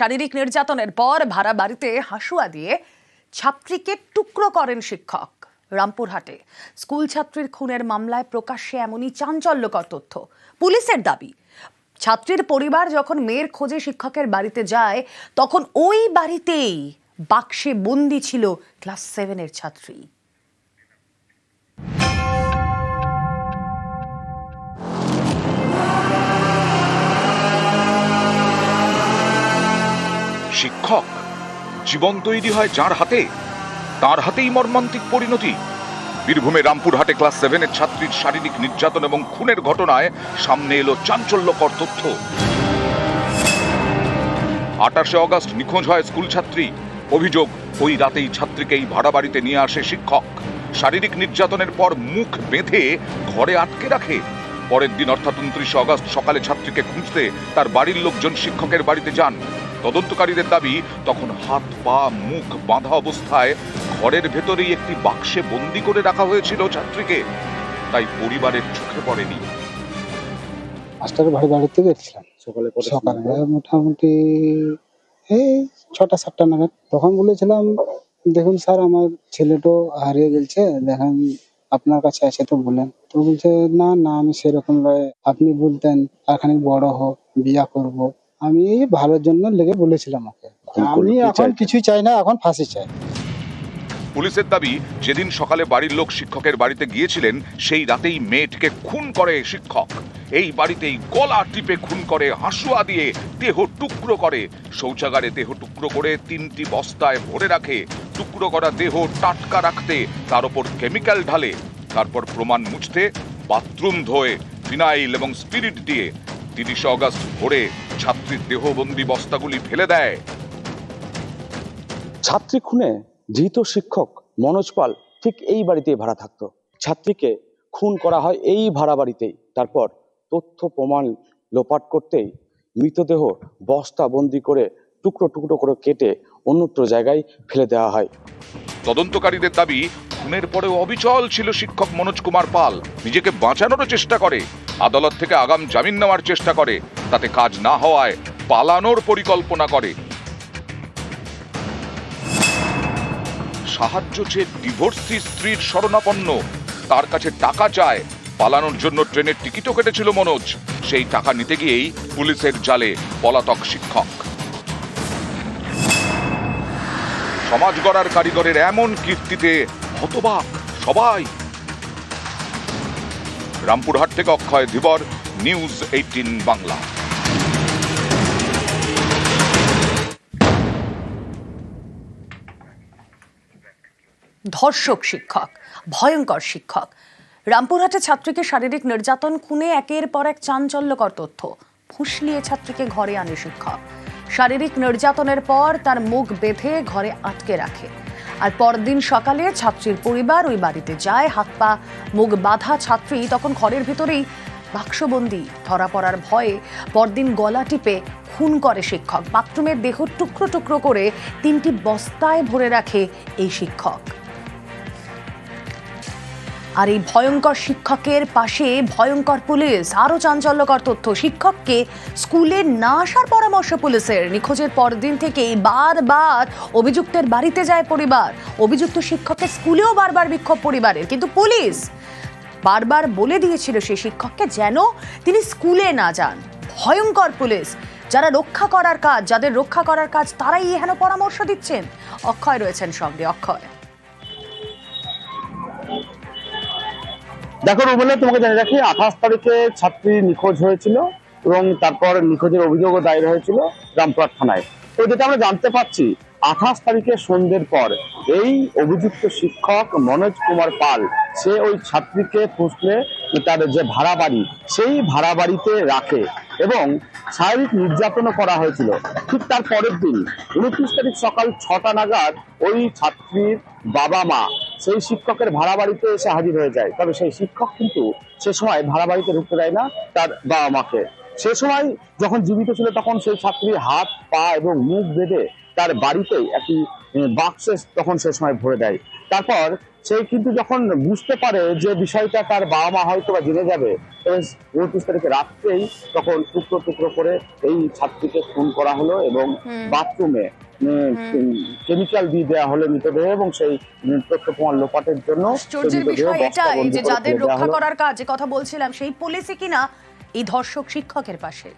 শারীরিক নির্যাতনের পর ভাড়া বাড়িতে হাসুয়া দিয়ে ছাত্রীকে টুকরো করেন শিক্ষক। রামপুরহাটে স্কুল ছাত্রীর খুনের মামলায় প্রকাশ্যে এমনই চাঞ্চল্যকর তথ্য। পুলিশের দাবি, ছাত্রীর পরিবার যখন মেয়ের খোঁজে শিক্ষকের বাড়িতে যায়, তখন ওই বাড়িতেই বাক্সে বন্দি ছিল ক্লাস সেভেনের ছাত্রী। শিক্ষক। জীবন তৈরি হয় যার হাতে, তার হাতেই মর্মান্তিক পরিণতি। বীরভূমে রামপুরহাটে ক্লাস সেভেনের ছাত্রীর শারীরিক নির্যাতন এবং খুনের ঘটনায় সামনে এলো চাঞ্চল্যকর তথ্য। আঠাশে অগস্ট নিখোঁজ হয় স্কুল ছাত্রী। অভিযোগ, ওই রাতেই ছাত্রীকেই ভাড়া বাড়িতে নিয়ে আসে শিক্ষক। শারীরিক নির্যাতনের পর মুখ বেঁধে ঘরে আটকে রাখে। পরের দিন, অর্থাৎ উনত্রিশে অগস্ট সকালে ছাত্রীকে খুঁজতে তার বাড়ির লোকজন শিক্ষকের বাড়িতে যান। তদন্তকারীদের দাবি তখন হাত পা মুখ বাঁধা অবস্থায় ঘরের ভেতরেই একটি বাক্সে বন্দি করে রাখা হয়েছিল ছাত্রীকে। তাই পরিবারের চোখে পড়েনি। মাস্টার বাড়ি বাড়িতে গেছিলাম। সকালে সকালে মোটামুটি এই ছটা সাতটা নাগাদ। তখন বলেছিলাম দেখুন স্যার আমার ছেলেটো হারিয়ে গেছে দেখেন আপনার কাছে আছে তো বলেন। তো বলছে না না আমি সেরকম নয়। আপনি বলতেন আর খানিক বড় হোক বিয়া করব। আমি ভালোর জন্য লেগে বলেছিলাম ওকে। আমি এখন কিছুই চাই না এখন ফাঁসি চাই। পুলিশের দাবি যেদিন সকালে বাড়ির লোক শিক্ষকের বাড়িতে গিয়েছিলেন সেই রাতেই মেয়েটিকে খুন করে শিক্ষক। এই বাড়িতেই গলা টিপে খুন করে হাসুয়া দিয়ে দেহ টুকরো করে। শৌচাগারে দেহ টুকরো করে তিনটি বস্তায় ভরে রাখে। টুকরো করা দেহ টাটকা রাখতে তার ওপর কেমিক্যাল ঢালে। তারপর প্রমাণ মুছতে বাথরুম ধোয়ে ফিনাইল এবং স্পিরিট দিয়ে তিরিশে অগস্ট ভোরে ছাত্রীর দেহবন্দি বস্তাগুলি ফেলে দেয়। ছাত্রী খুনে ধৃত শিক্ষক মনোজ পাল ঠিক এই বাড়িতেই ভাড়া থাকতো। ছাত্রীকে খুন করা হয় এই ভাড়া বাড়িতেই। তারপর তথ্য প্রমাণ লোপাট করতেই মৃতদেহ বস্তা বন্দি করে টুকরো টুকরো করে কেটে অন্যত্র জায়গায় ফেলে দেওয়া হয়। তদন্তকারীদের দাবি খুনের পরেও অবিচল ছিল শিক্ষক মনোজ কুমার পাল। নিজেকে বাঁচানোর চেষ্টা করে। আদালত থেকে আগাম জামিন নেওয়ার চেষ্টা করে। তাতে কাজ না হওয়ায় পালানোর পরিকল্পনা করে। সাহায্য চেয়ে ডিভোর্সি স্ত্রীর শরণাপন্ন, তার কাছে টাকা চায়। পালানোর জন্য ট্রেনের টিকিটও কেটেছিল মনোজ। সেই টাকা নিতে গিয়েই পুলিশের জালে পলাতক শিক্ষক। সমাজ গড়ার কারিগরের এমন কীর্তিতে হতবাক সবাই রামপুরহাট থেকে অক্ষয় ধীবর, নিউজ এইটিন বাংলা। ধর্ষক শিক্ষক, ভয়ঙ্কর শিক্ষক। রামপুরহাটে ছাত্রীকে শারীরিক নির্যাতন, খুনে একের পর এক চাঞ্চল্যকর তথ্য। ফুসলিয়ে ছাত্রীকে ঘরে আনে শিক্ষক। শারীরিক নির্যাতনের পর তার মুখ বেঁধে ঘরে আটকে রাখে। আর পরদিন সকালে ছাত্রীর পরিবার ওই বাড়িতে যায়, হাত পা, মুখ বাঁধা ছাত্রী তখন ঘরের ভিতরেই বাক্সবন্দি, ধরা পড়ার ভয়ে পরদিন গলা টিপে খুন করে শিক্ষক। বাথরুমের দেহ টুকরো টুকরো করে তিনটি বস্তায় ভরে রাখে এই শিক্ষক। আর এই ভয়ঙ্কর শিক্ষকের পাশে ভয়ঙ্কর পুলিশ, আরও চাঞ্চল্যকর তথ্য। শিক্ষককে স্কুলে না আসার পরামর্শ পুলিশের। নিখোঁজের পরদিন থেকেই বারবার অভিযুক্তের বাড়িতে যায় পরিবার। অভিযুক্ত শিক্ষকের স্কুলেও বারবার বিক্ষোভ পরিবারের। কিন্তু পুলিশ বারবার বলে দিয়েছিল সেই শিক্ষককে যেন তিনি স্কুলে না যান। ভয়ঙ্কর পুলিশ। যারা রক্ষা করার কাজ, যাদের রক্ষা করার কাজ, তারাই এহেন পরামর্শ দিচ্ছেন। অক্ষয় রয়েছেন সঙ্গে, অক্ষয়। দেখো রুবেলা তোমাকে জানিয়ে রাখি, আঠাশ তারিখে ছাত্রী নিখোঁজ হয়েছিল এবং তারপর নিখোঁজের অভিযোগও দায়ের হয়েছিল রামপুরহাট থানায়। তো যেটা আমরা জানতে পারছি, আঠাশ তারিখে সন্ধ্যের পর এই অভিযুক্ত শিক্ষক মনোজ কুমার পাল, সে ওই ছাত্রীকে ফুসলে তার যে ভাড়া বাড়ি, সেই ভাড়া বাড়িতে রাখে এবং শারীরিক নির্যাতনও করা হয়েছিল। ঠিক তার পরের দিন, উনত্রিশ তারিখ সকাল ছটা নাগাদ ওই ছাত্রীর বাবা মা সেই শিক্ষকের ভাড়া বাড়িতে এসে হাজির হয়ে যায়। তবে সেই শিক্ষক কিন্তু সে সময় ভাড়া বাড়িতে ঢুকতে দেয় না তার বাবা মাকে। সে সময় যখন জীবিত ছিল তখন সেই ছাত্রীর হাত পা এবং মুখ বেঁধে তার বাড়িতেই একটি বাক্সে তখন সে সময় ভরে দেয়। তারপর সে কিন্তু যখন বুঝতে পারে যে বিষয়টা তার বাবা মা হয়তো বা জেনে যাবে উনত্রিশ তারিখে রাত্রেই তখন টুকরো টুকরো করে এই ছাত্রীকে খুন করা হলো এবং বাথরুমে কেমিক্যাল দিয়ে দেওয়া হলো মৃতদেহ এবং সেই তথ্য প্রমাণ লোপাটের জন্য আশ্চর্যের বিষয় এটাই যে যাদের রক্ষা করার কাজ কথা বলছিলাম সেই পুলিশই কিনা এই ধর্ষক শিক্ষকের পাশে।